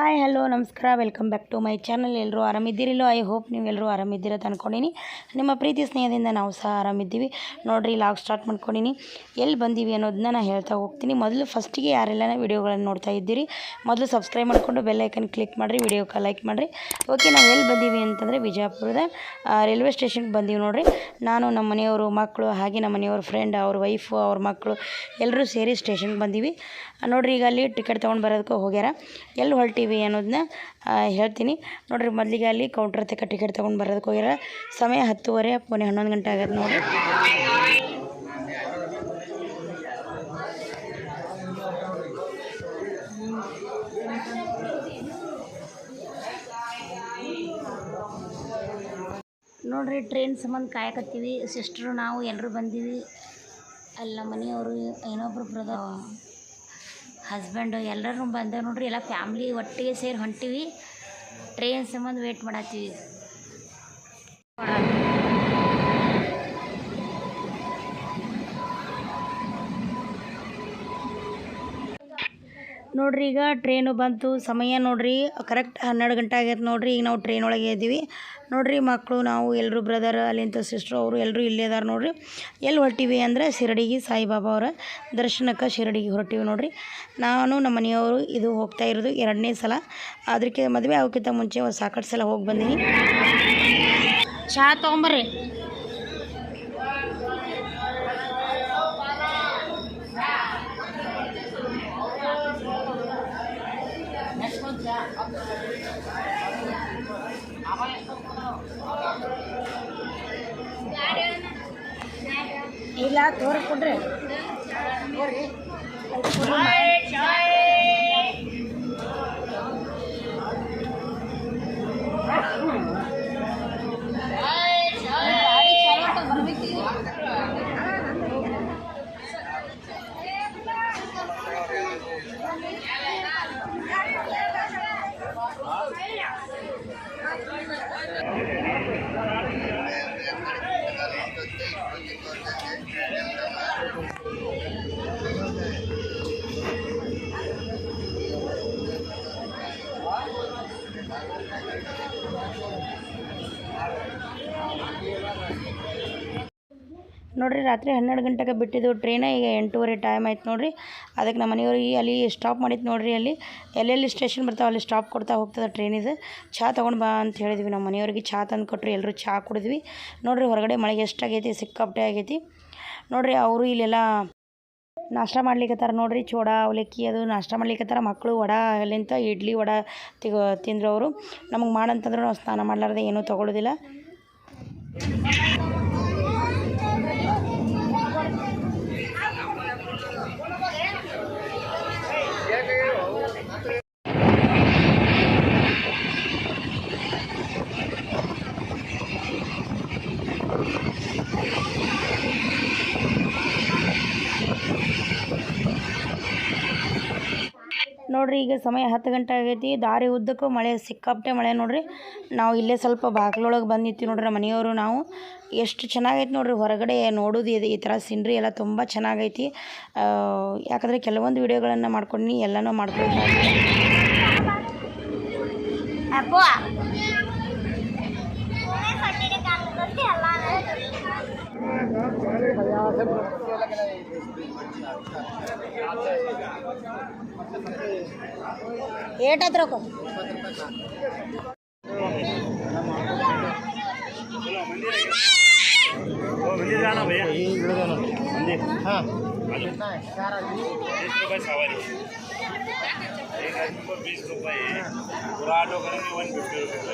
Hi, hello, ನಮಸ್ಕಾರ. Welcome back to my channel. ಎಲ್ಲರೂ ಆರಾಮಿದ್ದೀರಿಲ್ಲೋ ಐ ಹೋಪ್ ನೀವೆಲ್ಲರೂ ಆರಾಮಿದ್ದೀರ ಅಂತ ಅಂದ್ಕೊಂಡಿನಿ ನಿಮ್ಮ ಪ್ರೀತಿ, ಸ್ನೇಹದಿಂದ ನಾವು ಸಹ ಆರಾಮಿದ್ದೀವಿ. ನೋಡಿರಿ, ಲಾಗ್ ಸ್ಟಾರ್ಟ್ ಮಾಡ್ಕೊಂಡಿನಿ. ಎಲ್ಲಿ ಬಂದೀವಿ ಅನ್ನೋದನ್ನ ನಾನು ಹೇಳ್ತಾ ಹೋಗ್ತೀನಿ. ಮೊದಲು ಫಸ್ಟಿಗೆ ಯಾರೆಲ್ಲ ವೀಡಿಯೋಗಳನ್ನು ನೋಡ್ತಾ ಇದ್ದೀರಿ, ಮೊದಲು ಸಬ್ಸ್ಕ್ರೈಬ್ ಮಾಡಿಕೊಂಡು ಬೆಲ್ ಐಕನ್ ಕ್ಲಿಕ್ ಮಾಡಿರಿ ವೀಡಿಯೋಕ್ಕೆ ಲೈಕ್ ಮಾಡಿರಿ. ಓಕೆ, ನಾವು ಎಲ್ಲಿ ಬಂದೀವಿ ಅಂತಂದರೆ ವಿಜಯಪುರದ ರೈಲ್ವೆ ಸ್ಟೇಷನ್ಗೆ ಬಂದೀವಿ ನೋಡಿರಿ. ನಾನು ನಮ್ಮ ಮನೆಯವರು, ಮಕ್ಕಳು, ಹಾಗೆ ನಮ್ಮ ಮನೆಯವ್ರ ಫ್ರೆಂಡ್ ಅವ್ರ ವೈಫು ಅವ್ರ ಮಕ್ಕಳು ಎಲ್ಲರೂ ಸೇರಿ ಸ್ಟೇಷನ್ಗೆ ಬಂದೀವಿ. ನೋಡ್ರಿ, ಈಗ ಅಲ್ಲಿ ಟಿಕೆಟ್ ತೊಗೊಂಡು ಬರೋದಕ್ಕೆ ಹೋಗ್ಯಾರ. ಎಲ್ಲಿ ಹೊರಟೀವಿ? ಅನ್ನೋದನ್ನ ಆ, ಹೇಳ್ತೀನಿ. ನೋಡಿರಿ ಮೊದಲಿಗೆ ಅಲ್ಲಿ ಕೌಂಟ್ರ್ ತಕ್ಕ ಟಿಕೆಟ್ ತೊಗೊಂಡು ಬರೋದಕ್ಕೆ ಹೋಗ್ಯಾರ. ಸಮಯ ಹತ್ತುವರೆ ಪುಣೆ ಹನ್ನೊಂದು ಗಂಟೆ ಆಗತ್ತೆ ನೋಡಿ ನೋಡ್ರಿ ಟ್ರೈನ್ ಸಂಬಂಧ ಕಾಯಕತ್ತೀವಿ. ಸಿಸ್ಟ್ರು ನಾವು ಎಲ್ಲರೂ ಬಂದೀವಿ. ಅಲ್ಲಿ ನಮ್ಮ ಮನೆಯವರು ಇನ್ನೊಬ್ರು ಬ್ರದರ್ ಹಸ್ಬೆಂಡು ಎಲ್ಲರೂ ಬಂದೇವೆ ನೋಡ್ರಿ ಎಲ್ಲ ಫ್ಯಾಮ್ಲಿ ಒಟ್ಟಿಗೆ ಸೇರಿ ಹೊಂಟೀವಿ. ಟ್ರೈನ್ ಸಂಬಂಧ ವೇಟ್ ಮಾಡತ್ತೀವಿ. ನೋಡ್ರಿ, ಈಗ ಟ್ರೈನು ಬಂತು, ಸಮಯ ನೋಡ್ರಿ ಕರೆಕ್ಟ್ ಹನ್ನೆರಡು ಗಂಟೆ ಆಗೈತೆ ನೋಡ್ರಿ, ಈಗ ನಾವು ಟ್ರೈನ್ ಒಳಗೆ ಇದ್ದೀವಿ. ನೋಡ್ರಿ ಮಕ್ಕಳು ನಾವು ಎಲ್ಲರೂ ಬ್ರದರ್ ಅಲ್ಲಿಂದ ಸಿಸ್ಟ್ರು ಅವರು ಎಲ್ಲರೂ ಇಲ್ಲೇ ಅದಾರ ನೋಡ್ರಿ. ಎಲ್ಲಿ ಹೊರಟಿವಿ ಅಂದರೆ ಶಿರಡಿಗೆ ಸಾಯಿಬಾಬಾ ಅವರ ದರ್ಶನಕ್ಕೆ ಶಿರಡಿಗೆ ಹೊರಟಿವಿ ನೋಡ್ರಿ. ನಾನು, ನಮ್ಮ ಮನೆಯವರು ಇದು ಹೋಗ್ತಾ ಇರೋದು ಎರಡನೇ ಸಲ. ಅದಕ್ಕೆ ಮದುವೆ ಆಗೋಕ್ಕಿಂತ ಮುಂಚೆ ಒಂದು ಸಾಕಷ್ಟು ಸಲ ಹೋಗಿ ಬಂದೀನಿ. ಚಹಾ ತೊಗೊಂಬರ್ರಿ. ಇಲ್ಲ ತೋರಿ ಕೊಡ್ರಿ ನೋಡ್ರಿ, ರಾತ್ರಿ ಹನ್ನೆರಡು ಗಂಟೆಗೆ ಬಿಟ್ಟಿದ್ದು ಟ್ರೈನ ಈಗ ಎಂಟೂವರೆ ಟೈಮ್ ಆಯ್ತು ನೋಡಿರಿ. ಅದಕ್ಕೆ ನಮ್ಮ ಮನೆಯವ್ರಿಗೆ ಅಲ್ಲಿ ಸ್ಟಾಪ್ ಮಾಡಿತ್ತು ನೋಡ್ರಿ, ಅಲ್ಲಿ ಎಲ್ಲೆಲ್ಲಿ ಸ್ಟೇಷನ್ ಬರ್ತಾವೆ ಅಲ್ಲಿ ಸ್ಟಾಪ್ ಕೊಡ್ತಾ ಹೋಗ್ತದೆ ಟ್ರೈನ್ ಇದು. ಚಹಾ ತೊಗೊಂಡು ಬಾ ಅಂತ ಹೇಳಿದ್ವಿ ನಮ್ಮ ಮನೆಯವ್ರಿಗೆ ಚಹಾ ತಂದು ಕೊಟ್ಟರು ಎಲ್ಲರೂ ಚಹಾ ಕುಡಿದ್ವಿ. ನೋಡಿರಿ, ಹೊರಗಡೆ ಮಳೆ ಎಷ್ಟಾಗೈತಿ ಸಿಕ್ಕಾಪಟ್ಟೆ ಆಗೈತಿ. ನೋಡ್ರಿ, ಅವರು ಇಲ್ಲೆಲ್ಲ ನಾಷ್ಟ ಮಾಡ್ಲಿಕ್ಕತ್ತಾರ ನೋಡಿರಿ, ಚೋಡ, ಅವಲಕ್ಕಿ, ಅದು ನಾಷ್ಟ ಮಾಡ್ಲಿಕ್ಕತ್ತಾರ ಮಕ್ಕಳು ವಡ, ಅಲ್ಲಿಂತ ಇಡ್ಲಿ ವಡ ತಿಗೋ, ತಿಂದರು ಅವರು. ನಮಗೆ ಮಾಡಂತಂದ್ರೆ ನಾವು ಸ್ನಾನ ಮಾಡಲಾರ್ದೆ ಏನೂ ತೊಗೊಳೋದಿಲ್ಲ. ನೋಡ್ರಿ ಈಗ ಸಮಯ ಹತ್ತು ಗಂಟೆ ಆಗೈತಿ. ದಾರಿ ಉದ್ದಕ್ಕೂ ಮಳೆ ಸಿಕ್ಕಾಪಟ್ಟೆ ಮಳೆ ನೋಡ್ರಿ. ನಾವು ಇಲ್ಲೇ ಸ್ವಲ್ಪ ಬಾಗಿಲೊಳಗೆ ಬಂದಿತ್ತು ನೋಡ್ರಿ ನಮ್ಮ ಮನೆಯವರು ನಾವು. ಎಷ್ಟು ಚೆನ್ನಾಗೈತೆ ನೋಡ್ರಿ ಹೊರಗಡೆ ನೋಡೋದು ಇದು. ಈ ಥರ ಸೀನ್ರಿ ಎಲ್ಲ ತುಂಬ ಚೆನ್ನಾಗೈತಿ. ಆ, ಯಾಕಂದರೆ ಕೆಲವೊಂದು ವಿಡಿಯೋಗಳನ್ನು ಮಾಡ್ಕೊಂಡು ಎಲ್ಲನೂ ಮಾಡ್ಕೊಳ್ತಾ ಏಟಾತ್ರ मंदिर जाना भैया मंदिर हाँ बीस रुपये सवारी एक आदमी को बीस रुपये है पूरा ऑटो करेंगे वन फिफ्टी रुपये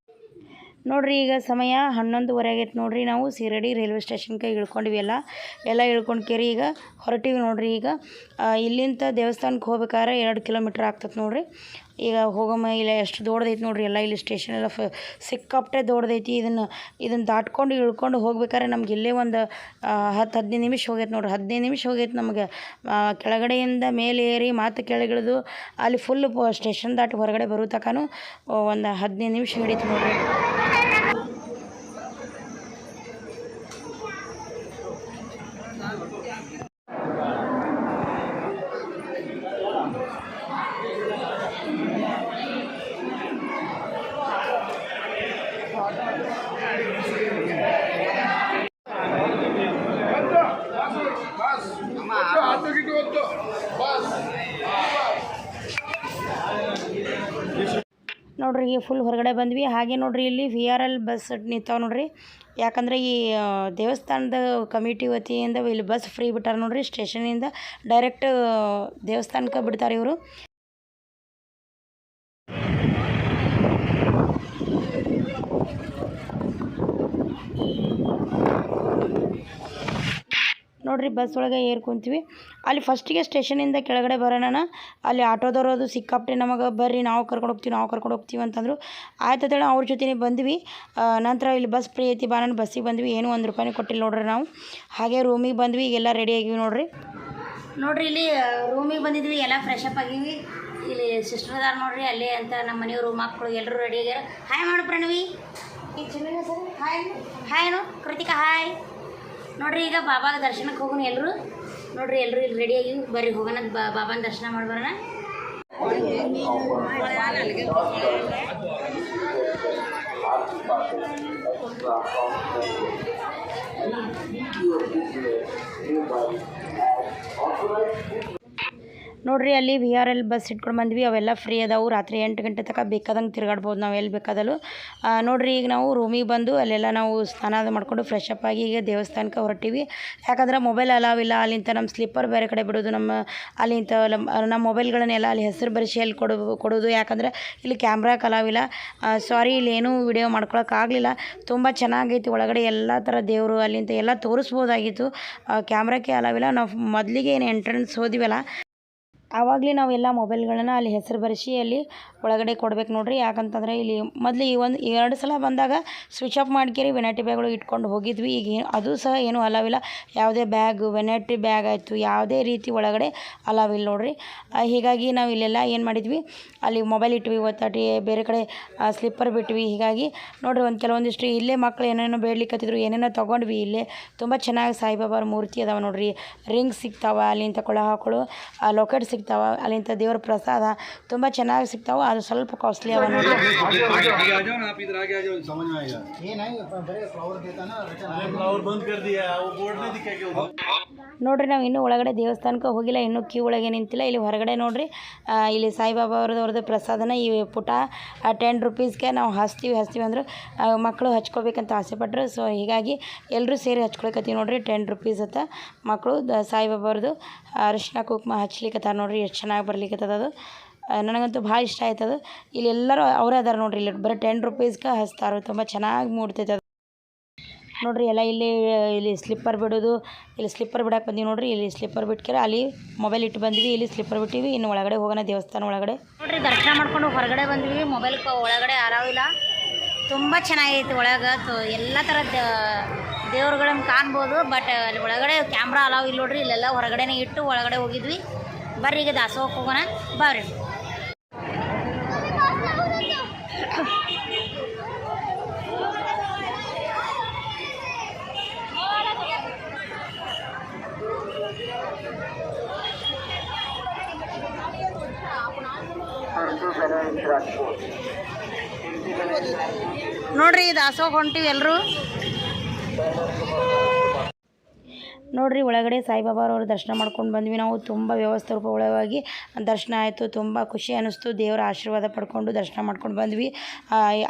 ನೋಡ್ರಿ, ಈಗ ಸಮಯ ಹನ್ನೊಂದುವರೆ ಆಗೈತೆ ನೋಡಿರಿ. ನಾವು ಸೀರಡಿ ರೈಲ್ವೆ ಸ್ಟೇಷನ್ ಕೈ ಇಳ್ಕೊಂಡಿವಿ ಎಲ್ಲ. ಎಲ್ಲ ಇಳ್ಕೊಂಡ್ಕೇರಿ ಈಗ ಹೊರಟಿವಿ ನೋಡಿರಿ ಈಗ. ಇಲ್ಲಿಂದ ದೇವಸ್ಥಾನಕ್ಕೆ ಹೋಗ್ಬೇಕಾದ್ರೆ ಎರಡು ಕಿಲೋಮೀಟ್ರ್ ಆಗ್ತದೆ ನೋಡಿರಿ. ಈಗ ಹೋಗಮ್ಮ, ಇಲ್ಲ ಎಷ್ಟು ದೊಡ್ಡದೈತಿ ನೋಡ್ರಿ, ಎಲ್ಲ ಇಲ್ಲಿ ಸ್ಟೇಷನ್ ಎಲ್ಲ ಫ ಸಿಕ್ಕಾಪಟ್ಟೆ ದೊಡ್ಡದೈತಿ. ಇದನ್ನು ಇದನ್ನು ದಾಟ್ಕೊಂಡು ಇಳ್ಕೊಂಡು ಹೋಗ್ಬೇಕಾದ್ರೆ ನಮ್ಗೆ ಇಲ್ಲೇ ಒಂದು ಹತ್ತು ಹದಿನೈದು ನಿಮಿಷ ಹೋಗೈತೆ ನೋಡ್ರಿ. ಹದಿನೈದು ನಿಮಿಷ ಹೋಗೈತೆ ನಮಗೆ. ಕೆಳಗಡೆಯಿಂದ ಮೇಲೆ ಏರಿ ಕೆಳಗಿಳಿದು ಅಲ್ಲಿ ಫುಲ್ ಸ್ಟೇಷನ್ ದಾಟಿ ಹೊರಗಡೆ ಬರೋ ತನಕನೂ ಒಂದು ಹದಿನೈದು ನಿಮಿಷ ಹಿಡಿತು ನೋಡ್ರಿ. ಈಗ ಫುಲ್ ಹೊರಗಡೆ ಬಂದ್ವಿ. ಹಾಗೆ ನೋಡ್ರಿ ಇಲ್ಲಿ ವಿ ಆರ್ ಎಲ್ ಬಸ್ ನಿಂತಾವ ನೋಡ್ರಿ. ಯಾಕಂದ್ರೆ ಈ ದೇವಸ್ಥಾನದ ಕಮಿಟಿ ವತಿಯಿಂದ ಇಲ್ಲಿ ಬಸ್ ಫ್ರೀ ಬಿಟ್ಟಾರ ನೋಡ್ರಿ. ಸ್ಟೇಷನಿಂದ ಡೈರೆಕ್ಟ್ ದೇವಸ್ಥಾನಕ್ಕೆ ಬಿಡ್ತಾರೆ ಇವರು. ನೋಡ್ರಿ ಬಸ್ ಒಳಗೆ ಏರ್ ಕುಂತೀವಿ ಅಲ್ಲಿ ಫಸ್ಟಿಗೆ ಸ್ಟೇಷನಿಂದ ಕೆಳಗಡೆ ಬರೋಣ ಅಲ್ಲಿ ಆಟೋದವರು ಅದು ಸಿಕ್ಕಾಪಟ್ಟೆ ನಮಗೆ ಬರ್ರಿ ನಾವು ಕರ್ಕೊಂಡು ಹೋಗ್ತೀವಿ ನಾವು ಕರ್ಕೊಂಡು ಹೋಗ್ತೀವಿ ಅಂತಂದರು. ಆಯ್ತು ಅಂತೇಳಿ ಅವ್ರ ಜೊತೆನೇ ಬಂದ್ವಿ. ಆ, ನಂತರ ಇಲ್ಲಿ ಬಸ್ ಫ್ರೀ ಐತಿ ಬಾ ನಾನು ಬಸ್ಸಿಗೆ ಬಂದ್ವಿ. ಏನು ಒಂದು ರೂಪಾಯಿ ಕೊಟ್ಟಿಲ್ಲ ನೋಡ್ರಿ ನಾವು. ಹಾಗೆ ರೂಮಿಗೆ ಬಂದ್ವಿ ಈಗೆಲ್ಲ ರೆಡಿ ಆಗಿವಿ ನೋಡ್ರಿ. ನೋಡ್ರಿ ಇಲ್ಲಿ ರೂಮಿಗೆ ಬಂದಿದ್ವಿ ಎಲ್ಲ ಫ್ರೆಶ್ ಅಪ್ ಆಗಿವಿ. ಇಲ್ಲಿ ಸಿಸ್ಟರ್ ಅದಾರ ನೋಡ್ರಿ ಅಲ್ಲಿ ಅಂತ ನಮ್ಮ ಮನೆಯವರು ಮಕ್ಕಳು ಎಲ್ಲರೂ ರೆಡಿ ಆಗ್ಯಾರ. ಹಾಯ್ ಮಾಡು ಪ್ರಣವಿ. ಈ ಚಿನ್ನ ಸರ್. ಹಾಯ್ ಹಾಯ್ ನೋ ಕೃತಿಕಾ ಹಾಯ್ ನೋಡ್ರಿ, ಈಗ ಬಾಬಾಗ ದರ್ಶನಕ್ಕೆ ಹೋಗೋಣ ಎಲ್ಲರೂ ನೋಡ್ರಿ ಎಲ್ಲರೂ ಇಲ್ಲಿ ರೆಡಿ ಆಗಿ ಬರ್ರಿ, ಹೋಗೋಣ. ಬಾಬಾನ ದರ್ಶನ ಮಾಡಿ ಬರೋಣ. ನೋಡ್ರಿ, ಅಲ್ಲಿ ವಿ ಆರ್ ಎಲ್ ಬಸ್ ಇಟ್ಕೊಂಡು ಬಂದ್ವಿ. ಅವೆಲ್ಲ ಫ್ರೀ ಅದಾವು. ರಾತ್ರಿ ಎಂಟು ಗಂಟೆ ತನಕ ಬೇಕಾದಂಗೆ ತಿರ್ಗಾಡ್ಬೋದು ನಾವು ಎಲ್ಲಿ ಬೇಕಾದಲ್ಲೂ ನೋಡ್ರಿ, ಈಗ ನಾವು ರೂಮಿಗೆ ಬಂದು ಅಲ್ಲೆಲ್ಲ ನಾವು ಸ್ನಾನ ಮಾಡಿಕೊಂಡು ಫ್ರೆಶ್ ಅಪ್ ಆಗಿ ಈಗ ದೇವಸ್ಥಾನಕ್ಕೆ ಹೊರಟಿವಿ. ಯಾಕಂದ್ರೆ ಮೊಬೈಲ್ ಅಲಾವ್ ಇಲ್ಲ. ಅಲ್ಲಿಂದ ನಮ್ಮ ಸ್ಲಿಪ್ಪರ್ ಬೇರೆ ಕಡೆ ಬಿಡೋದು. ನಮ್ಮ ಅಲ್ಲಿಂದ ನಮ್ಮ ಮೊಬೈಲ್ಗಳನ್ನೆಲ್ಲ ಅಲ್ಲಿ ಹೆಸರು ಬರೆಸಿ ಅಲ್ಲಿ ಕೊಡು, ಕೊಡೋದು. ಯಾಕಂದ್ರೆ ಇಲ್ಲಿ ಕ್ಯಾಮ್ರಾಕ್ಕೆ ಅಲಾವ್ ಇಲ್ಲ. ಸಾರಿ ಇಲ್ಲಿ ಏನೂ ವಿಡಿಯೋ ಮಾಡ್ಕೊಳಕ್ಕಾಗಲಿಲ್ಲ ತುಂಬ ಚೆನ್ನಾಗೈತಿ. ಒಳಗಡೆ ಎಲ್ಲ ಥರ ದೇವರು ಅಲ್ಲಿಂದ ಎಲ್ಲ ತೋರಿಸ್ಬೋದಾಗಿತ್ತು. ಕ್ಯಾಮ್ರಾಕ್ಕೆ ಅಲಾವಿಲ್ಲ ನಾವು ಮೊದಲಿಗೆ ಏನು ಎಂಟ್ರೆನ್ಸ್ ಹೋದಿವಲ್ಲ ಆವಾಗಲೇ ನಾವೆಲ್ಲ ಮೊಬೈಲ್ಗಳನ್ನ ಅಲ್ಲಿ ಹೆಸರು ಬರೆಸಿ ಅಲ್ಲಿ ಒಳಗಡೆ ಕೊಡ್ಬೇಕು ನೋಡ್ರಿ. ಯಾಕಂತಂದರೆ ಇಲ್ಲಿ ಮೊದಲು ಈ ಒಂದು ಎರಡು ಸಲ ಬಂದಾಗ ಸ್ವಿಚ್ ಆಫ್ ಮಾಡ್ಕೇರಿ ವೆನೈಟಿ ಬ್ಯಾಗ್ಗಳು ಇಟ್ಕೊಂಡು ಹೋಗಿದ್ವಿ. ಈಗ ಅದು ಸಹ ಏನು ಅಲಾವಿಲ್ಲ ಯಾವುದೇ ಬ್ಯಾಗ್ ವೆನೈಟಿ ಬ್ಯಾಗ್ ಆಯಿತು. ಯಾವುದೇ ರೀತಿ ಒಳಗಡೆ ಅಲಾವಿಲ್ಲ ನೋಡ್ರಿ. ಹೀಗಾಗಿ ನಾವು ಇಲ್ಲೆಲ್ಲ ಏನು ಮಾಡಿದ್ವಿ? ಅಲ್ಲಿ ಮೊಬೈಲ್ ಇಟ್ವಿ. ಒತ್ತಾಟಿ ಬೇರೆ ಕಡೆ ಸ್ಲಿಪ್ಪರ್ ಬಿಟ್ವಿ. ಹೀಗಾಗಿ ನೋಡ್ರಿ, ಒಂದು ಕೆಲವೊಂದಿಷ್ಟು ಇಲ್ಲೇ ಮಕ್ಕಳು ಏನೇನೋ ಬೇಡ್ಲಿಕ್ಕತ್ತಿದ್ರು ಏನೇನೋ ತೊಗೊಂಡ್ವಿ ಇಲ್ಲೇ. ತುಂಬ ಚೆನ್ನಾಗಿ ಸಾಯಿಬಾಬಾರ ಮೂರ್ತಿ ಅದಾವೆ ನೋಡ್ರಿ. ರಿಂಗ್ ಸಿಗ್ತಾವೆ, ಅಲ್ಲಿಂದ ಕೊಳ ಹಾಕೊಳ್ಳು ಲೊಕೆಟ್ ಸಿಗ್ತಾವ. ಸಿಗ್ತಾವೆ ಅಲ್ಲಿಂದ ದೇವ್ರ ಪ್ರಸಾದ ತುಂಬ ಚೆನ್ನಾಗಿ ಸಿಗ್ತಾವೆ, ಅದು ಸ್ವಲ್ಪ ಕಾಸ್ಟ್ಲಿ ಅವ ನೋಡ್ರಿ. ನಾವು ಇನ್ನೂ ಒಳಗಡೆ ದೇವಸ್ಥಾನಕ್ಕೆ ಹೋಗಿಲ್ಲ, ಇನ್ನೂ ಕ್ಯೂ ಒಳಗೆ ನಿಂತಿಲ್ಲ, ಇಲ್ಲಿ ಹೊರಗಡೆ ನೋಡ್ರಿ ಇಲ್ಲಿ ಸಾಯಿಬಾಬಾ ಅವ್ರದ್ದು ಪ್ರಸಾದನ ಈ ಪುಟ ಟೆನ್ ರುಪೀಸ್ಗೆ ನಾವು ಹಚ್ತೀವಿ ಹಚ್ತೀವಿ ಅಂದ್ರೆ ಮಕ್ಕಳು ಹಚ್ಕೋಬೇಕಂತ ಆಸೆಪಟ್ಟರು ಸೊ ಹೀಗಾಗಿ ಎಲ್ಲರೂ ಸೇರಿ ಹಚ್ಕೊಳಕತ್ತೀವಿ ನೋಡ್ರಿ ಟೆನ್ ರುಪೀಸ್ ಅಂತ ಮಕ್ಕಳು ಸಾಯಿಬಾಬಾರ್ದು ಅರಿಶಿನ ಕುಂಕುಮ ಹಚ್ಲಿಕ್ಕೆ ನೋಡ್ರಿ. ಎಷ್ಟು ಚೆನ್ನಾಗಿ ಬರ್ಲಿಕ್ಕತ್ತದ ಅದು. ನನಗಂತೂ ಭಾಳ ಇಷ್ಟ ಆಯ್ತದ. ಇಲ್ಲಿ ಎಲ್ಲರೂ ಅವರೇ ಅದಾರ ನೋಡ್ರಿ, ಇಲ್ಲಿ ಬರೀ ಟೆನ್ ರುಪೀಸ್ಗೆ ಹಚ್ತಾರೆ, ತುಂಬ ಚೆನ್ನಾಗಿ ಮೂಡ್ತೈತೆ ಅದು. ನೋಡ್ರಿ ಎಲ್ಲ ಇಲ್ಲಿ ಇಲ್ಲಿ ಸ್ಲಿಪ್ಪರ್ ಬಿಡೋದು, ಇಲ್ಲಿ ಸ್ಲಿಪ್ಪರ್ ಬಿಡಕ್ಕೆ ಬಂದೀವಿ ನೋಡ್ರಿ, ಇಲ್ಲಿ ಸ್ಲಿಪ್ಪರ್ ಬಿಟ್ಕರೆ ಅಲ್ಲಿ ಮೊಬೈಲ್ ಇಟ್ಟು ಬಂದ್ವಿ, ಇಲ್ಲಿ ಸ್ಲಿಪ್ಪರ್ ಬಿಟ್ಟಿವಿ, ಇನ್ನು ಒಳಗಡೆ ಹೋಗೋಣ ದೇವಸ್ಥಾನ ಒಳಗಡೆ. ನೋಡ್ರಿ, ದರ್ಶನ ಮಾಡ್ಕೊಂಡು ಹೊರಗಡೆ ಬಂದ್ವಿ ಮೊಬೈಲ್ ಒಳಗಡೆ ಅಲಾವಿಲ್ಲ ತುಂಬ ಚೆನ್ನಾಗೈತೆ ಒಳಗೆ ಎಲ್ಲ ಥರದ ದೇವ್ರುಗಳನ್ನ ಕಾಣ್ಬೋದು ಬಟ್ ಅಲ್ಲಿ ಒಳಗಡೆ ಕ್ಯಾಮ್ರಾ ಅಲಾವ್ ಇಲ್ಲ ನೋಡ್ರಿ, ಇಲ್ಲೆಲ್ಲ ಹೊರಗಡೆನೇ ಇಟ್ಟು ಒಳಗಡೆ ಹೋಗಿದ್ವಿ. ಬರ್ರಿ ಈಗ ದಾಸೋಹಕ್ಕೆ ಹೋಗೋಣ ಬರ್ರಿ ನೋಡ್ರಿ ದಾಸೋಹ ಹೊಂಟಿವಿ ಎಲ್ಲರೂ ನೋಡ್ರಿ, ಒಳಗಡೆ ಸಾಯಿಬಾಬಾರವ್ರ ದರ್ಶನ ಮಾಡ್ಕೊಂಡು ಬಂದ್ವಿ ನಾವು. ತುಂಬ ವ್ಯವಸ್ಥೆ ಒಳಗಾಗಿ ದರ್ಶನ ಆಯಿತು, ತುಂಬ ಖುಷಿ ಅನ್ನಿಸ್ತು ದೇವರ ಆಶೀರ್ವಾದ ಪಡ್ಕೊಂಡು ದರ್ಶನ ಮಾಡ್ಕೊಂಡು ಬಂದ್ವಿ.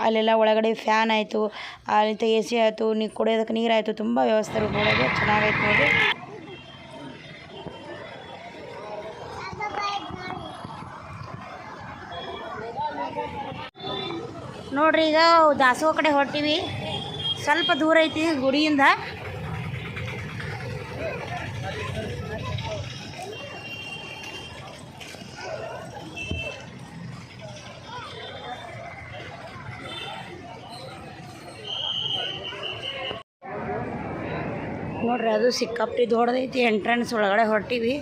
ಅಲ್ಲೆಲ್ಲ ಒಳಗಡೆ ಫ್ಯಾನ್ ಆಯಿತು, ಅಲ್ಲಿಂದ ಎ ಸಿ ಆಯಿತು, ನೀ ಕುಡಿಯೋದಕ್ಕೆ ನೀರು ಆಯಿತು ತುಂಬ ವ್ಯವಸ್ಥೆ ರೂಪ ಚೆನ್ನಾಗೈತೆ ನೋಡಿ. ನೋಡ್ರಿ, ಈಗ ದಾಸೋಹ ಕಡೆ ಹೊರಟಿವಿ. ಸ್ವಲ್ಪ ದೂರ ಐತಿ ಗುಡಿಯಿಂದ. ಅದು ಸಿಕ್ಕಾಪಟ್ಟಿ ದೊಡ್ಡದೈತಿ ಎಂಟ್ರೆನ್ಸ್ ಒಳಗಡೆ ಹೊರಟಿವಿ.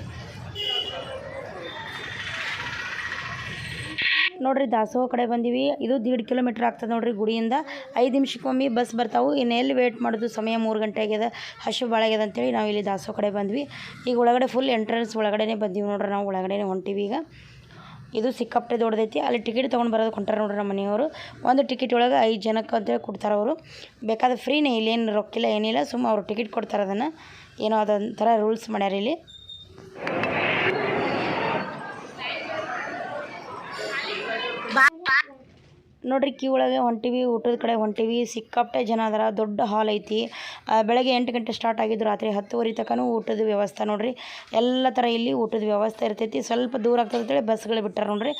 ನೋಡ್ರಿ ದಾಸೋಹ ಕಡೆ ಬಂದೀವಿ. ಇದು ದೀಡ್ ಕಿಲೋಮೀಟ್ರ್ ಆಗ್ತದೆ ನೋಡ್ರಿ ಗುಡಿಯಿಂದ. ಐದು ನಿಮಿಷಕ್ಕೊಮ್ಮೆ ಬಸ್ ಬರ್ತಾವೆ. ಇನ್ನೆಲ್ಲಿ ವೇಟ್ ಮಾಡೋದು? ಸಮಯ ಮೂರು ಗಂಟೆ ಆಗ್ಯದ. ಹಸು ಭಾಳ ಆಗ್ಯದ ಅಂತೇಳಿ ನಾವು ಇಲ್ಲಿ ದಾಸೋಹ ಕಡೆ ಬಂದ್ವಿ. ಈಗ ಒಳಗಡೆ ಫುಲ್ ಎಂಟ್ರೆನ್ಸ್ ಒಳಗಡೆ ಬಂದೀವಿ ನೋಡ್ರಿ ನಾವು. ಒಳಗಡೆ ಹೊಂಟಿವಿ ಈಗ. ಇದು ಸಿಕ್ಕಾಪಟ್ಟೆ ದೊಡ್ಡದೈತಿ. ಅಲ್ಲಿ ಟಿಕೆಟ್ ತೊಗೊಂಡು ಬರೋದು ಕೊಂಟಾರ ನೋಡ್ರಿ ನಮ್ಮ ಮನೆಯವರು. ಒಂದು ಟಿಕೆಟ್ ಒಳಗೆ ಐದು ಜನಕ್ಕೆ ಅಂತೇಳಿ ಕೊಡ್ತಾರೆ ಅವರು. ಬೇಕಾದ್ರೆ ಫ್ರೀನೇ ಇಲ್ಲೇನು ರೊಕ್ಕಿಲ್ಲ, ಏನಿಲ್ಲ. ಸುಮ್ಮ ಅವ್ರು ಟಿಕೆಟ್ ಕೊಡ್ತಾರೆ ಅದನ್ನು. ಏನೋ ಅದೊಂಥರ ರೂಲ್ಸ್ ಮಾಡ್ಯಾರ ಇಲ್ಲಿ. ನೋಡ್ರಿ ಕ್ಯೂ ಒಳಗೆ ಹೊಂಟಿವಿ ಊಟದ ಕಡೆ ಹೊಂಟಿವಿ ಸಿಕ್ಕಾಪಟ್ಟೆ ಜನ ಅದರ, ದೊಡ್ಡ ಹಾಲ್ ಐತಿ. ಬೆಳಗ್ಗೆ ಎಂಟು ಗಂಟೆ ಸ್ಟಾರ್ಟ್ ಆಗಿದ್ದು ರಾತ್ರಿ ಹತ್ತುವರೆ ತನಕನೂ ಊಟದ ವ್ಯವಸ್ಥೆ ನೋಡ್ರಿ. ಎಲ್ಲ ಥರ ಇಲ್ಲಿ ಊಟದ ವ್ಯವಸ್ಥೆ ಇರ್ತೈತಿ. ಸ್ವಲ್ಪ ದೂರ ಆಗ್ತದೆ ಅಂತೇಳಿ ಬಸ್ಗಳು ಬಿಟ್ಟಾರೆ ನೋಡ್ರಿ.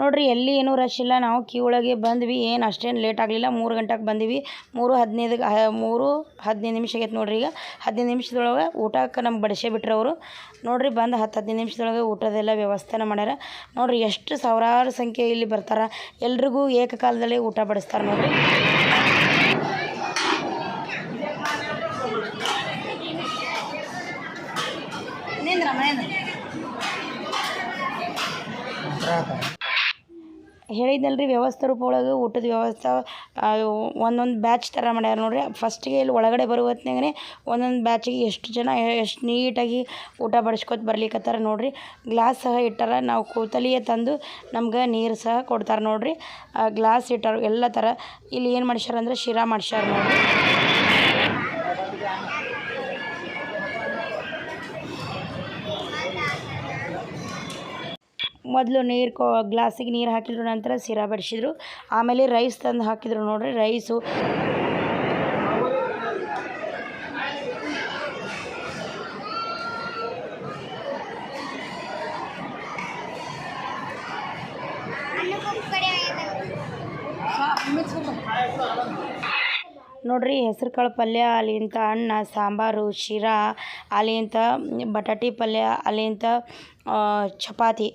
ನೋಡ್ರಿ ಎಲ್ಲಿ ಏನೂ ರಶ್ ಇಲ್ಲ. ನಾವು ಕ್ಯೂ ಒಳಗೆ ಬಂದ್ವಿ. ಏನು ಅಷ್ಟೇನು ಲೇಟ್ ಆಗಲಿಲ್ಲ. ಮೂರು ಗಂಟೆಗೆ ಬಂದ್ವಿ. ಮೂರು ಹದಿನೈದು ಮೂರು ಹದಿನೈದು ನಿಮಿಷ ಆಗೈತೆ ನೋಡ್ರಿ ಈಗ. ಹದಿನೈದು ನಿಮಿಷದೊಳಗೆ ಊಟಕ್ಕೆ ನಮ್ಗೆ ಬಡಿಸೇ ಬಿಟ್ರೆ ಅವರು. ನೋಡ್ರಿ ಬಂದು ಹತ್ತು ಹದಿನೈದು ನಿಮಿಷದೊಳಗೆ ಊಟದೆಲ್ಲ ವ್ಯವಸ್ಥೆನ ಮಾಡ್ಯಾರ. ನೋಡ್ರಿ ಎಷ್ಟು ಸಾವಿರಾರು ಸಂಖ್ಯೆ ಇಲ್ಲಿ ಬರ್ತಾರೆ. ಎಲ್ರಿಗೂ ಏಕಕಾಲದಲ್ಲಿ ಊಟ ಬಡಿಸ್ತಾರೆ ನೋಡ್ರಿ. ಹೇಳಿದ್ನಲ್ರಿ ವ್ಯವಸ್ಥೆ ರೂಪ ಒಳಗೆ ಊಟದ ವ್ಯವಸ್ಥೆ ಒಂದೊಂದು ಬ್ಯಾಚ್ ಥರ ಮಾಡ್ಯಾರ ನೋಡ್ರಿ. ಫಸ್ಟಿಗೆ ಇಲ್ಲಿ ಒಳಗಡೆ ಬರುವ ಹೊತ್ನಾಗೇ ಒಂದೊಂದು ಬ್ಯಾಚಿಗೆ ಎಷ್ಟು ಜನ, ಎಷ್ಟು ನೀಟಾಗಿ ಊಟ ಬಡಿಸ್ಕೊತ ಬರ್ಲಿಕ್ಕತ್ತಾರ ನೋಡ್ರಿ. ಗ್ಲಾಸ್ ಸಹ ಇಟ್ಟಾರ. ನಾವು ಕೂತಲಿಯೇ ತಂದು ನಮ್ಗೆ ನೀರು ಸಹ ಕೊಡ್ತಾರೆ ನೋಡ್ರಿ. ಗ್ಲಾಸ್ ಇಟ್ಟಾರ, ಎಲ್ಲ ಥರ ಇಲ್ಲಿ ಏನು ಮಾಡ್ಸ್ಯಾರ ಅಂದ್ರೆ ಶಿರಾ ಮಾಡ್ಸ್ಯಾರ ನೋಡ್ರಿ. ಮೊದಲು ನೀರು ಕೊ, ಗ್ಲಾಸಿಗೆ ನೀರು ಹಾಕಿದ್ರು ನಂತರ ಸಿರಾ ಬಡಿಸಿದ್ರು. ಆಮೇಲೆ ರೈಸ್ ತಂದು ಹಾಕಿದ್ರು ನೋಡ್ರಿ ರೈಸು ನೋಡ್ರಿ ಹೆಸ್ರು ಕಾಳು ಪಲ್ಯ, ಅಲ್ಲಿಂತ ಅನ್ನ, ಸಾಂಬಾರು, ಶಿರಾ, ಅಲ್ಲಿಂತ ಬಟಾಟಿ ಪಲ್ಯ, ಅಲ್ಲಿಂತ ಚಪಾತಿ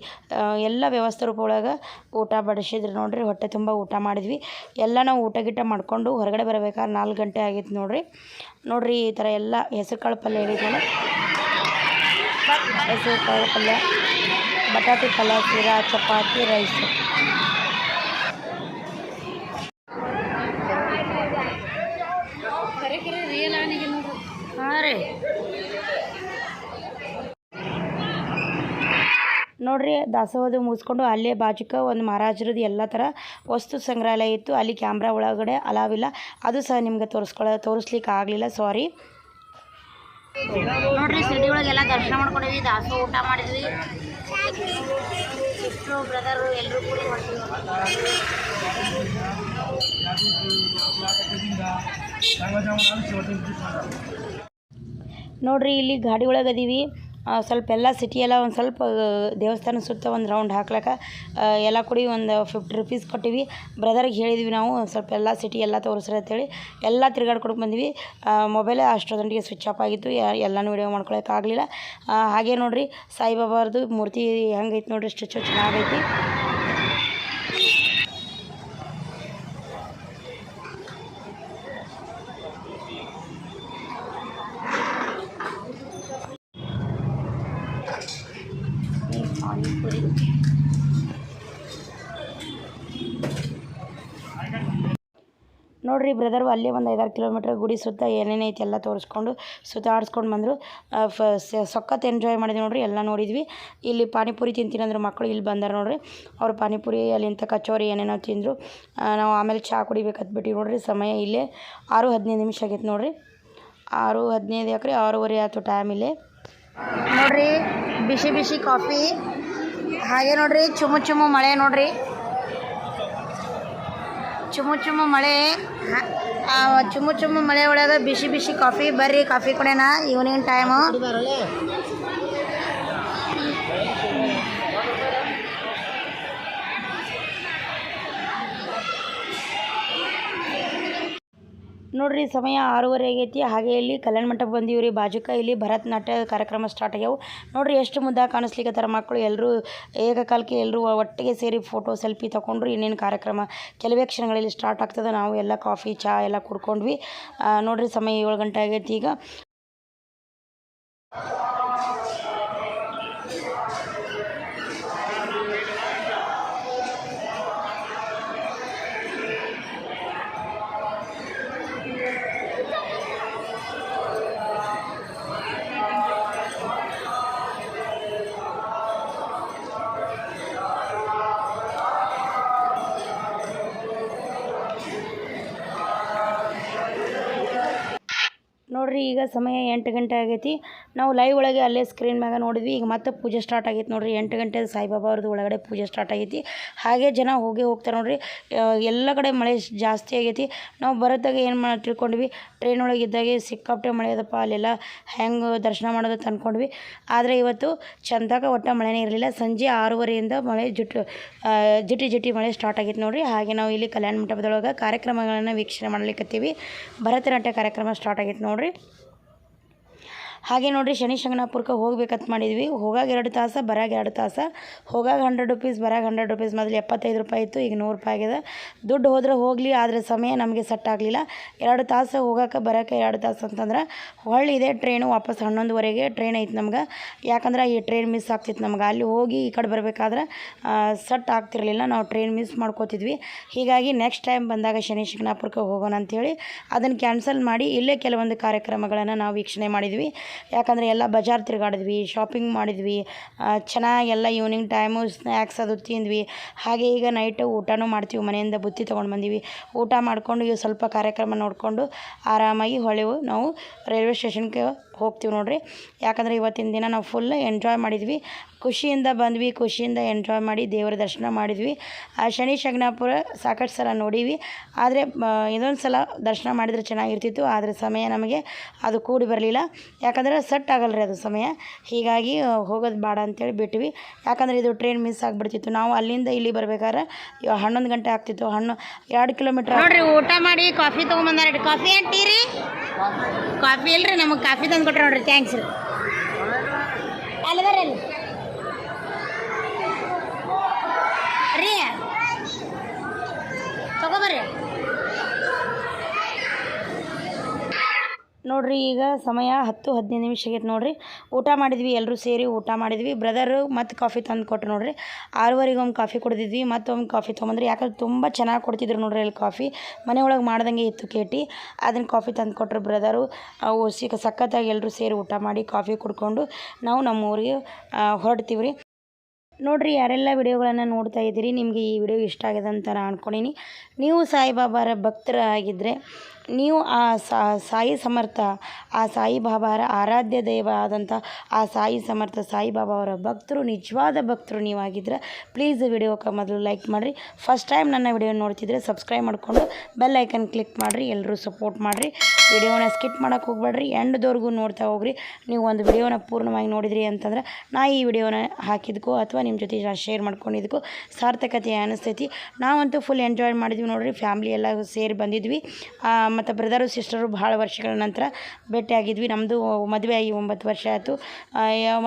ಎಲ್ಲ ವ್ಯವಸ್ಥೆ ರೂಪ ಒಳಗೆ ಊಟ ಬಡಿಸಿದ್ರು ನೋಡ್ರಿ. ಹೊಟ್ಟೆ ತುಂಬ ಊಟ ಮಾಡಿದ್ವಿ. ಎಲ್ಲ ನಾವು ಊಟ ಗೀಟ ಮಾಡಿಕೊಂಡು ಹೊರಗಡೆ ಬರಬೇಕಾದ್ರೆ ನಾಲ್ಕು ಗಂಟೆ ಆಗಿತ್ತು ನೋಡ್ರಿ. ನೋಡ್ರಿ ಈ ಥರ ಎಲ್ಲ ಹೆಸ್ರು ಕಾಳು ಪಲ್ಯ ಹೇಳಿದ್ನಲ್ಲ ಹೆಸ್ರು ಕಾಳು ಪಲ್ಯ, ಬಟಾಟಿ ಪಲ್ಯ, ಶಿರಾ, ಚಪಾತಿ, ರೈಸು ಹಾಂ ರೀ ನೋಡ್ರಿ ದಾಸೋಹದ ಮುಗಿಸ್ಕೊಂಡು ಅಲ್ಲೇ ಬಾಜುಕ ಒಂದು ಮಹಾರಾಜರದ್ದು ಎಲ್ಲ ಥರ ವಸ್ತು ಸಂಗ್ರಹಾಲಯ ಇತ್ತು. ಅಲ್ಲಿ ಕ್ಯಾಮ್ರಾ ಒಳಗಡೆ ಅಲಾವಿಲ್ಲ. ಅದು ಸಹ ನಿಮ್ಗೆ ತೋರಿಸ್ಕೊಳ ತೋರಿಸ್ಲಿಕ್ಕೆ ಆಗಲಿಲ್ಲ ಸಾರಿ ನೋಡ್ರಿ ಸಿಟಿ ಒಳಗೆಲ್ಲ ದರ್ಶನ ಮಾಡ್ಕೊಂಡಿದ್ವಿ ದಾಸೋಹ ಊಟ ಮಾಡಿದ್ವಿ. ಸಿಸ್ಟ್ರು ಬ್ರದರು ಎಲ್ಲರೂ ಕೂಡಿ ಹೊರಟಿವಿ ನೋಡ್ರಿ ಇಲ್ಲಿ ಗಾಡಿ ಒಳಗೆ ಅದೀವಿ ಸ್ವಲ್ಪ ಎಲ್ಲ ಸಿಟಿ ಎಲ್ಲ ಒಂದು ಸ್ವಲ್ಪ ದೇವಸ್ಥಾನ ಸುತ್ತ ಒಂದು ರೌಂಡ್ ಹಾಕ್ಲಕ್ಕ ಎಲ್ಲ ಕೂಡಿ ಒಂದು ಫಿಫ್ಟಿ ರುಪೀಸ್ ಕೊಟ್ಟಿವಿ. ಬ್ರದರ್ಗೆ ಹೇಳಿದ್ವಿ ನಾವು, ಸ್ವಲ್ಪ ಎಲ್ಲ ಸಿಟಿ ಎಲ್ಲ ತೋರಿಸ್ರಿ ಅಂತೇಳಿ. ಎಲ್ಲ ತಿರ್ಗಾಡ್ಕೊಂಡು ಬಂದ್ವಿ. ಮೊಬೈಲ್ ಅಷ್ಟೊಂದಿಗೆ ಸ್ವಿಚ್ ಆಫ್ ಆಗಿತ್ತು. ಎಲ್ಲನೂ ವಿಡಿಯೋ ಮಾಡ್ಕೊಳಕ್ಕೆ ಆಗಲಿಲ್ಲ. ಹಾಗೆ ನೋಡಿರಿ, ಸಾಯಿಬಾಬಾರ್ದು ಮೂರ್ತಿ ಹೆಂಗೈತೆ ನೋಡಿರಿ ಸ್ಟ್ಯಾಚು ಚೆನ್ನಾಗೈತಿ ಪಾನಿಪುರಿ ನೋಡಿರಿ ಬ್ರದರು ಅಲ್ಲೇ ಒಂದು ಐದಾರು ಕಿಲೋಮೀಟ್ರ್ ಗುಡಿ ಸುತ್ತ ಏನೇನೈತೆ ಎಲ್ಲ ತೋರಿಸ್ಕೊಂಡು ಸುತ್ತಾಡಿಸ್ಕೊಂಡು ಬಂದರು. ಫ ಸಖತ್ ಎಂಜಾಯ್ ಮಾಡಿದ್ವಿ ನೋಡ್ರಿ, ಎಲ್ಲ ನೋಡಿದ್ವಿ. ಇಲ್ಲಿ ಪಾನಿಪುರಿ ತಿಂತೀನಂದ್ರೆ ಮಕ್ಕಳು ಇಲ್ಲಿ ಬಂದಾರೆ ನೋಡ್ರಿ. ಅವ್ರು ಪಾನಿಪುರಿ ಅಲ್ಲಿಂತ ಕಚೋರಿ ಏನೇನೋ ತಿಂದರು. ನಾವು ಆಮೇಲೆ ಚಹಾ ಕುಡಿಬೇಕತ್ಬಿಟ್ಟು ನೋಡಿರಿ, ಸಮಯ ಇಲ್ಲೇ ಆರು ಹದಿನೈದು ನಿಮಿಷ ಆಗೈತೆ ನೋಡ್ರಿ. ಆರು ಹದಿನೈದು ಯಾಕ್ರಿ, ಆರೂವರೆ ಆಯ್ತು ಟೈಮ್ ಇಲ್ಲೇ. ನೋಡ್ರಿ, ಬಿಸಿ ಬಿಸಿ ಕಾಫಿ ಹಾಗೆ ನೋಡ್ರಿ, ಚುಮು ಚುಮು ಮಳೆ ನೋಡ್ರಿ. ಚುಮು ಚುಮು ಮಳೆ. ಚುಮು ಚುಮು ಮಳೆ ಒಳಗೆ ಬಿಸಿ ಬಿಸಿ ಕಾಫಿ ಬರ್ರಿ, ಕಾಫಿ ಕುಡಿಯೋಣ ಈವ್ನಿಂಗ್ ಟೈಮು ನೋಡ್ರಿ, ಸಮಯ ಆರೂವರೆ ಆಗೈತಿ. ಹಾಗೆ ಇಲ್ಲಿ ಕಲ್ಯಾಣ ಮಂಟಪ ಬಂದೀವಿ ರೀ ಬಾಜುಕ ಇಲ್ಲಿ ಭರತನಾಟ್ಯ ಕಾರ್ಯಕ್ರಮ ಸ್ಟಾರ್ಟ್ ಆಗ್ಯಾವು. ನೋಡ್ರಿ, ಎಷ್ಟು ಮುದ್ದ ಕಾಣಿಸ್ಲಿಕ್ಕತ್ತಾರ ಮಕ್ಕಳು ಎಲ್ಲರೂ ಏಕಕಾಲಕ್ಕೆ ಎಲ್ಲರೂ ಒಟ್ಟಿಗೆ ಸೇರಿ ಫೋಟೋ ಸೆಲ್ಫಿ ತೊಗೊಂಡ್ರು ಇನ್ನೇನು ಕಾರ್ಯಕ್ರಮ. ಕೆಲವೇ ಕ್ಷಣಗಳಲ್ಲಿ ಸ್ಟಾರ್ಟ್ ಆಗ್ತದೆ. ನಾವು ಎಲ್ಲ ಕಾಫಿ ಚಹಾ ಎಲ್ಲ ಕುಡ್ಕೊಂಡ್ವಿ. ನೋಡ್ರಿ, ಸಮಯ ಏಳು ಗಂಟೆ ಆಗೈತಿ ಈಗ. ಈಗ ಸಮಯ ಎಂಟು ಗಂಟೆ ಆಗೈತಿ. ನಾವು ಲೈವ್ ಒಳಗೆ ಅಲ್ಲೇ ಸ್ಕ್ರೀನ್ ಮ್ಯಾಗ ನೋಡಿದ್ವಿ. ಈಗ ಮತ್ತೆ ಪೂಜೆ ಸ್ಟಾರ್ಟ್ ಆಗೈತೆ ನೋಡ್ರಿ. ಎಂಟು ಗಂಟೆ ಸಾಯಿಬಾಬಾ ಅವ್ರದ್ದು ಒಳಗಡೆ ಪೂಜೆ ಸ್ಟಾರ್ಟ್ ಆಗೈತಿ. ಹಾಗೆ ಜನ ಹೋಗಿ ಹೋಗ್ತಾರೆ ನೋಡ್ರಿ. ಎಲ್ಲ ಕಡೆ ಮಳೆ ಜಾಸ್ತಿ ಆಗೈತಿ. ನಾವು ಬರೋದಾಗ ಏನು ಮಾಡಿ ತಿಳ್ಕೊಂಡ್ವಿ ಟ್ರೈನ್ ಒಳಗೆ ಇದ್ದಾಗೆ ಸಿಕ್ಕಾಪಟ್ಟೆ ಮಳೆ ಅದಪ್ಪ. ಅಲ್ಲೆಲ್ಲ ಹೆಂಗೆ ದರ್ಶನ ಮಾಡೋದು ತಂದ್ಕೊಂಡ್ವಿ. ಆದರೆ ಇವತ್ತು ಚಂದಾಗ ಒಟ್ಟು ಮಳೆನೇ ಇರಲಿಲ್ಲ. ಸಂಜೆ ಆರೂವರೆಯಿಂದ ಮಳೆ ಜುಟ್ಟು ಜಿಟಿ ಜಿಟಿ ಮಳೆ ಸ್ಟಾರ್ಟ್ ಆಗೈತೆ ನೋಡ್ರಿ. ಹಾಗೆ ನಾವು ಇಲ್ಲಿ ಕಲ್ಯಾಣ ಮಂಟಪದೊಳಗೆ ಕಾರ್ಯಕ್ರಮಗಳನ್ನು ವೀಕ್ಷಣೆ ಮಾಡ್ಲಿಕ್ಕತ್ತೀವಿ ಭರತನಾಟ್ಯ ಕಾರ್ಯಕ್ರಮ ಸ್ಟಾರ್ಟ್ ಆಗೈತೆ ನೋಡ್ರಿ. ಹಾಗೆ ನೋಡಿರಿ ಶನಿ ಶಂಗನಾಪುರಕ್ಕೆ ಹೋಗ್ಬೇಕಂತ ಮಾಡಿದ್ವಿ. ಹೋಗಾಗ ಎರಡು ತಾಸು, ಬರಾಗ ಎರಡು ತಾಸು. ಹೋಗಾಗ ಹಂಡ್ರೆಡ್ ರುಪೀಸ್, ಬರಾಗ ಹಂಡ್ರೆಡ್ ರುಪೀಸ್ ಮೊದಲು ಎಪ್ಪತ್ತೈದು ರೂಪಾಯಿ ಇತ್ತು, ಈಗ ನೂರು ರೂಪಾಯಿ ಆಗಿದೆ. ದುಡ್ಡು ಹೋದರೆ ಹೋಗಲಿ, ಆದರೆ ಸಮಯ ನಮಗೆ ಸೆಟ್ ಆಗಲಿಲ್ಲ. ಎರಡು ತಾಸು ಹೋಗಕ್ಕೆ ಬರೋಕೆ ಎರಡು ತಾಸು ಅಂತಂದ್ರೆ ಹೊಳ್ಳಿ ಇದೆ ಟ್ರೈನು ವಾಪಸ್ ಹನ್ನೊಂದುವರೆಗೆ ಟ್ರೈನ್ ಐತೆ ನಮ್ಗೆ. ಯಾಕಂದ್ರೆ ಈ ಟ್ರೈನ್ ಮಿಸ್ ಆಗ್ತಿತ್ತು ನಮ್ಗೆ. ಅಲ್ಲಿ ಹೋಗಿ ಈ ಕಡೆ ಬರಬೇಕಾದ್ರೆ ಸೆಟ್ ಆಗ್ತಿರಲಿಲ್ಲ. ನಾವು ಟ್ರೈನ್ ಮಿಸ್ ಮಾಡ್ಕೋತಿದ್ವಿ. ಹೀಗಾಗಿ ನೆಕ್ಸ್ಟ್ ಟೈಮ್ ಬಂದಾಗ ಶನಿ ಶಿಂಗನಾಪುರಕ್ಕೆ ಹೋಗೋಣ ಅಂಥೇಳಿ ಅದನ್ನು ಕ್ಯಾನ್ಸಲ್ ಮಾಡಿ ಇಲ್ಲೇ ಕೆಲವೊಂದು ಕಾರ್ಯಕ್ರಮಗಳನ್ನು ನಾವು ವೀಕ್ಷಣೆ ಮಾಡಿದ್ವಿ. ಯಾಕಂದರೆ ಎಲ್ಲ ಬಜಾರ್ ತಿರುಗಾಡಿದ್ವಿ ಶಾಪಿಂಗ್ ಮಾಡಿದ್ವಿ ಚೆನ್ನಾಗೆಲ್ಲ ಚೆನ್ನಾಗಿ ಎಲ್ಲ ಈವ್ನಿಂಗ್ ಟೈಮು ಸ್ನ್ಯಾಕ್ಸ್ ಅದು ತಿಂದ್ವಿ. ಹಾಗೆ ಈಗ ನೈಟ್ ಊಟನೂ ಮಾಡ್ತೀವಿ, ಮನೆಯಿಂದ ಬುತ್ತಿ ತೊಗೊಂಡು ಬಂದೀವಿ. ಊಟ ಮಾಡಿಕೊಂಡು ಈಗ ಸ್ವಲ್ಪ ಕಾರ್ಯಕ್ರಮ ನೋಡಿಕೊಂಡು ಆರಾಮಾಗಿ ಹೊಳೆವು. ನಾವು ರೈಲ್ವೆ ಸ್ಟೇಷನ್ಗೆ ಹೋಗ್ತೀವಿ ನೋಡ್ರಿ. ಯಾಕಂದರೆ ಇವತ್ತಿನ ದಿನ ನಾವು ಫುಲ್ ಎಂಜಾಯ್ ಮಾಡಿದ್ವಿ. ಖುಷಿಯಿಂದ ಬಂದ್ವಿ ಖುಷಿಯಿಂದ ಎಂಜಾಯ್ ಮಾಡಿ ದೇವರ ದರ್ಶನ ಮಾಡಿದ್ವಿ. ಆ ಶನಿ ಶಗ್ನಾಪುರ ಸಾಕಷ್ಟು ಸಲ ನೋಡೀವಿ ಆದರೆ ಇದೊಂದು ಸಲ ದರ್ಶನ ಮಾಡಿದರೆ ಚೆನ್ನಾಗಿರ್ತಿತ್ತು. ಆದರೆ ಸಮಯ ನಮಗೆ ಅದು ಕೂಡಿ ಬರಲಿಲ್ಲ. ಯಾಕಂದರೆ ಸೆಟ್ ಆಗಲ್ಲ ರೀ ಅದು ಸಮಯ. ಹೀಗಾಗಿ ಹೋಗೋದು ಬೇಡ ಅಂತೇಳಿ ಬಿಟ್ವಿ. ಯಾಕಂದರೆ ಇದು ಟ್ರೈನ್ ಮಿಸ್ ಆಗಿಬಿಡ್ತಿತ್ತು. ನಾವು ಅಲ್ಲಿಂದ ಇಲ್ಲಿ ಬರಬೇಕಾದ್ರೆ ಹನ್ನೊಂದು ಗಂಟೆ ಆಗ್ತಿತ್ತು. ಹಣ್ಣು ಎರಡು ಕಿಲೋಮೀಟ್ರ್ ನೋಡಿರಿ ಊಟ ಮಾಡಿ ಕಾಫಿ ತೊಗೊಂಬಂದಾರ. ಕಾಫಿ ಟೀ ರೀ? ಕಾಫಿ ಇಲ್ರಿ ನಮಗೆ ಕಾಫಿ ತಂದು ಕೊಟ್ಟರೆ ನೋಡ್ರಿ. ಥ್ಯಾಂಕ್ಸ್ ರೀ. ಅಲ್ಲಿ ಅಲ್ಲಿ ತಗೋಬರ್ರಿ. ನೋಡ್ರಿ, ಈಗ ಸಮಯ ಹತ್ತು ಹದಿನೈದು ನಿಮಿಷ ಆಗೈತೆ ನೋಡ್ರಿ. ಊಟ ಮಾಡಿದ್ವಿ ಎಲ್ಲರೂ ಸೇರಿ ಊಟ ಮಾಡಿದ್ವಿ. ಬ್ರದರು ಮತ್ತು ಕಾಫಿ ತಂದು ಕೊಟ್ಟರು ನೋಡ್ರಿ. ಆರೂವರೆಗೆ ಒಮ್ಮೆ ಕಾಫಿ ಕುಡಿದಿದ್ವಿ ಮತ್ತೊಮ್ಮೆ ಕಾಫಿ ತೊಗೊಂಡ್ರಿ ಯಾಕಂದ್ರೆ ತುಂಬ ಚೆನ್ನಾಗಿ ಕೊಡ್ತಿದ್ರು ನೋಡ್ರಿ ಅಲ್ಲಿ ಕಾಫಿ ಮನೆ ಒಳಗೆ ಮಾಡ್ದಂಗೆ ಇತ್ತು ಕೇಟಿ. ಅದನ್ನು ಕಾಫಿ ತಂದು ಕೊಟ್ಟರು ಬ್ರದರು ಅವು ಸಿಕ್ಕ ಸಖತ್ತಾಗಿ ಎಲ್ಲರೂ ಸೇರಿ ಊಟ ಮಾಡಿ ಕಾಫಿ ಕುಡ್ಕೊಂಡು ನಾವು ನಮ್ಮ ಊರಿಗೆ ಹೊರಡ್ತೀವಿ ನೋಡ್ರಿ, ಯಾರೆಲ್ಲ ವಿಡಿಯೋಗಳನ್ನು ನೋಡ್ತಾ ಇದ್ದೀರಿ, ನಿಮಗೆ ಈ ವಿಡಿಯೋ ಇಷ್ಟ ಆಗಿದೆ ಅಂತ ನಾನು ನೀವು ಸಾಯಿಬಾಬಾರ ಭಕ್ತರಾಗಿದ್ದರೆ ನೀವು ಆ ಸಾಯಿ ಸಮರ್ಥ, ಆ ಸಾಯಿ ಬಾಬಾರ ಆರಾಧ್ಯ ದೈವ ಆದಂಥ ಆ ಸಾಯಿ ಸಮರ್ಥ ಸಾಯಿಬಾಬಾ ಅವರ ಭಕ್ತರು, ನಿಜವಾದ ಭಕ್ತರು ನೀವಾಗಿದ್ದರೆ ಪ್ಲೀಸ್ ವಿಡಿಯೋಕ್ಕೆ ಮೊದಲು ಲೈಕ್ ಮಾಡಿರಿ. ಫಸ್ಟ್ ಟೈಮ್ ನನ್ನ ವಿಡಿಯೋ ನೋಡ್ತಿದ್ರೆ ಸಬ್ಸ್ಕ್ರೈಬ್ ಮಾಡಿಕೊಂಡು ಬೆಲ್ ಐಕನ್ ಕ್ಲಿಕ್ ಮಾಡಿರಿ ಎಲ್ಲರೂ ಸಪೋರ್ಟ್ ಮಾಡಿರಿ. ವಿಡಿಯೋನ ಸ್ಕಿಪ್ ಮಾಡೋಕ್ಕೆ ಹೋಗ್ಬೇಡ್ರಿ ಎಂಡ್ದವರೆಗೂ ನೋಡ್ತಾ ಹೋಗ್ರಿ. ನೀವು ಒಂದು ವಿಡಿಯೋನ ಪೂರ್ಣವಾಗಿ ನೋಡಿದ್ರಿ ಅಂತಂದ್ರೆ ನಾ ಈ ವಿಡಿಯೋನ ಹಾಕಿದ್ಕೋ ಅಥವಾ ನಿಮ್ಮ ಜೊತೆ ಶೇರ್ ಮಾಡ್ಕೊಂಡಿದ್ದಕ್ಕೂ ಸಾರ್ಥಕತೆ ಅನಿಸ್ತೈತಿ. ನಾವಂತೂ ಫುಲ್ ಎಂಜಾಯ್ ಮಾಡಿದ್ವಿ ನೋಡಿರಿ ಫ್ಯಾಮ್ಲಿ ಎಲ್ಲ ಸೇರಿ ಬಂದಿದ್ವಿ. ಮತ್ತು ಬ್ರದರು ಸಿಸ್ಟರು ಭಾಳ ವರ್ಷಗಳ ನಂತರ ಭೇಟಿಯಾಗಿದ್ವಿ. ನಮ್ಮದು ಮದುವೆ ಆಗಿ ಒಂಬತ್ತು ವರ್ಷ ಆಯಿತು.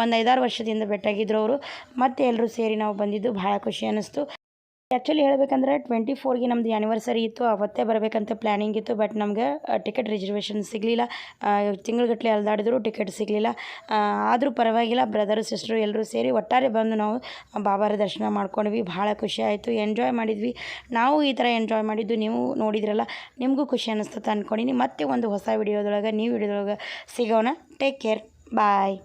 ಒಂದು ಐದಾರು ವರ್ಷದಿಂದ ಭೇಟಿಯಾಗಿದ್ರು ಅವರು. ಮತ್ತೆ ಎಲ್ಲರೂ ಸೇರಿ ನಾವು ಬಂದಿದ್ದು. ಭಾಳ ಖುಷಿ ಅನ್ನಿಸ್ತು. ಆ್ಯಕ್ಚುಲಿ ಹೇಳಬೇಕಂದ್ರೆ ಟ್ವೆಂಟಿ ಫೋರ್ಗೆ ನಮ್ಮದು ಆ್ಯನಿವರ್ಸರಿ ಇತ್ತು, ಅವತ್ತೇ ಬರಬೇಕಂತ ಪ್ಲ್ಯಾನಿಂಗ್ ಇತ್ತು ಬಟ್ ನಮಗೆ ಟಿಕೆಟ್ ರಿಸರ್ವೇಷನ್ ಸಿಗಲಿಲ್ಲ. ತಿಂಗಳಗಟ್ಟಲೆ ಅಲ್ದಾಡಿದ್ರು ಟಿಕೆಟ್ ಸಿಗಲಿಲ್ಲ. ಆದರೂ ಪರವಾಗಿಲ್ಲ ಬ್ರದರು ಸಿಸ್ಟರು ಎಲ್ಲರೂ ಸೇರಿ ಒಟ್ಟಾರೆ ಬಂದು ನಾವು ಬಾಬಾರ ದರ್ಶನ ಮಾಡ್ಕೊಂಡ್ವಿ. ಭಾಳ ಖುಷಿ ಆಯಿತು ಎಂಜಾಯ್ ಮಾಡಿದ್ವಿ. ನಾವು ಈ ಥರ ಎಂಜಾಯ್ ಮಾಡಿದ್ದು ನೀವು ನೋಡಿದ್ರಲ್ಲ, ನಿಮಗೂ ಖುಷಿ ಅನ್ನಿಸ್ತದೆ ಅಂದ್ಕೊಂಡಿನಿ ಮತ್ತೆ ಒಂದು ಹೊಸ ವಿಡಿಯೋದೊಳಗೆ ನೀವು ವಿಡಿಯೋದೊಳಗೆ ಸಿಗೋಣ. Take care bye